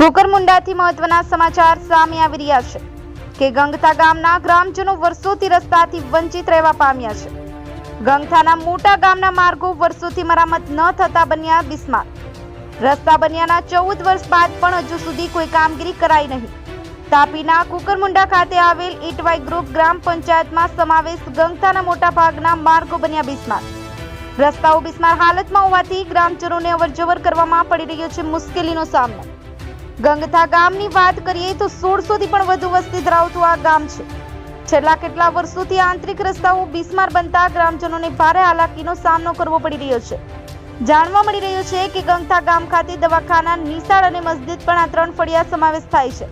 કુકરમુંડાથી મહત્વના સમાચાર સામે આવી રહ્યા છે કે ગંગથા ગામના ગ્રામજનો વર્ષોથી રસ્તાથી વંચિત રહેવા પામ્યા છે. ગંગથાના મોટા ગામના માર્ગો વર્ષોથી મરામત ન થતા બન્યા બિસ્માર. રસ્તા બન્યાના ચૌદ વર્ષ બાદ પણ હજુ સુધી કોઈ કામગીરી કરાઈ નહીં. તાપીના કુકરમુંડા ખાતે આવેલ ઇટવાઈ ગ્રુપ ગ્રામ પંચાયતમાં સમાવેશ ગંગથાના મોટા ભાગના માર્ગો બન્યા બિસ્માર. રસ્તાઓ બિસ્માર હાલતમાં હોવાથી ગ્રામજનોને અવરજવર કરવામાં પડી રહ્યો છે મુશ્કેલીનો સામનો. ગંગથા ગામની વાત કરીએ તો સોળસો થી પણ વધુ વસ્તી ધરાવતું આ ગામ છે. છેલ્લા કેટલા વર્ષોથી આંતરિક રસ્તાઓ બિસ્માર બનતા ગ્રામજનોને ભારે હાલાકીનો સામનો કરવો પડી રહ્યો છે. જાણવા મળી રહ્યું છે કે ગંગથા ગામ ખાતે દવાખાના નિશાળ અને મસ્જિદ પણ આ ત્રણ ફળિયા સમાવેશ થાય છે.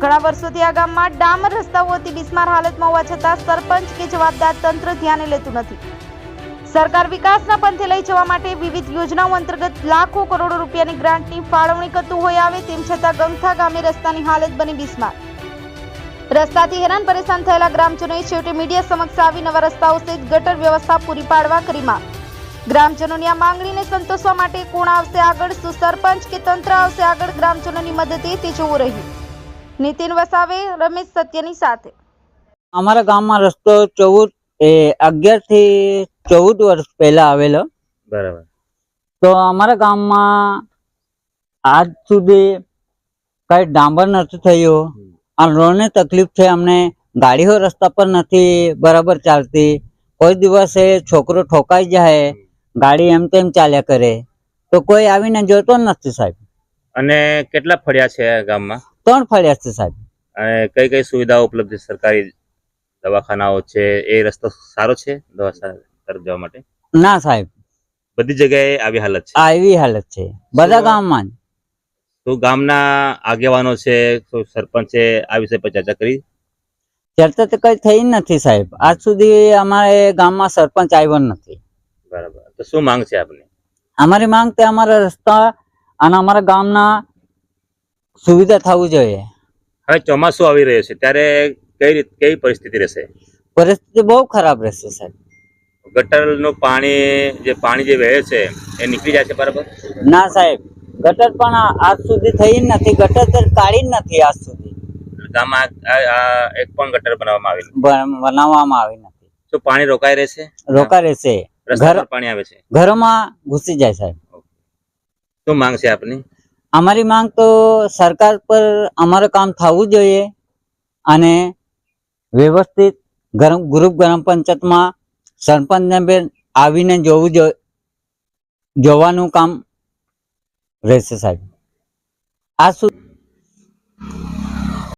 ઘણા વર્ષોથી આ ગામમાં ડામર રસ્તાઓ અતિ બિસ્માર હાલતમાં હોવા છતાં સરપંચ કે જવાબદાર તંત્ર ધ્યાને લેતું નથી. સરકાર વિકાસના પંથે લઈ જવા માટે વિવિધ યોજનાઓ અંતર્ગત લાખો કરોડો રૂપિયાની ગ્રાન્ટની ફાળવણી કરતું હોય આવે તેમ છતાં ગંગથા ગામે રસ્તાની હાલત બની બિસ્માર. રસ્તાથી હેરાન પરેશાન થયેલા ગ્રામજનોએ છેવટે મીડિયા સમક્ષ આવી નવા રસ્તાઓ સહિત ગટર વ્યવસ્થા પૂરી પાડવા કરી માંગ. ગ્રામજનોની આ માંગણીને સંતોષવા માટે કોણ આવશે આગળ શું સરપંચ કે તંત્ર આવશે આગળ ગ્રામજનોની મદદે તે જોવું રહ્યું. નીતિન વસાવે, રમેશ સત્યની સાથે. અમારા ગામમાં રસ્તો ચૌદ એ અગિયારથી ચૌદ વર્ષ પહેલા આવેલો. બરાબર. તો અમારા ગામમાં આજ સુધી કઈ ડાંબર નથી થયું. આ રોડની તકલીફ છે અમને ગાડીઓ રસ્તા પર નથી બરાબર ચાલતી. કોઈ દિવસે છોકરો ઠોકાઈ જાય ગાડી એમ તેમ ચાલ્યા કરે. તો કોઈ આવીને જોતો નથી સાહેબ. અને કેટલા ફળિયા છે ગામમાં? ત્રણ ફળિયા છે સાહેબ. અને કઈ કઈ સુવિધાઓ ઉપલબ્ધ છે સરકારી દવાખાનાઓ છે એ રસ્તો સારો છે દવા તરફ જવા માટે? ના સાહેબ. બધી જગ્યાએ આવી હાલત છે? આ એવી હાલત છે. બધા ગામમાં તો ગામના આગેવાનો છે સરપંચ સરપંચે આ વિષય પર ચર્ચા કરી? ચર્ચા તો કઈ થઈ નથી સાહેબ. આજ સુધી અમારે ગામમાં સરપંચ આવ્યો નથી. બરાબર. તો શું માંગ છે આપની? અમારી માંગ તે અમારા રસ્તા અને અમારા ગામના સુવિધા થવું જોઈએ. હવે ચોમાસું આવી રહ્યું છે ત્યારે કઈ રીત કેવી પરિસ્થિતિ રહેશે? પરિસ્થિતિ બહુ ખરાબ રહેશે સાહેબ. ગટરનું પાણી જે પાણી જે વહે છે એ નીકળી જાય છે બરાબર? ના સાહેબ. ગટર પણ આજ સુધી થઈ નથી. ગટર તો કાઢી નથી આજ સુધી. ગામમાં એક પણ ગટર બનાવવામાં આવી બનાવવામાં આવી નથી. શું પાણી રોકાઈ રહેશે? રોકાઈ રહેશે. ઘર પાણી આવે છે? ઘરોમાં ઘૂસી જાય સાહેબ. શું માંગ છે આપની? અમારી માંગ તો સરકાર પર અમારું કામ થવું જોઈએ અને વ્યવસ્થિત ગરમ ગ્રુપ ગ્રામ પંચાયતમાં સરપંચને બેન આવીને જોવું જોવાનું કામ રહેશે સાહેબ. આ શું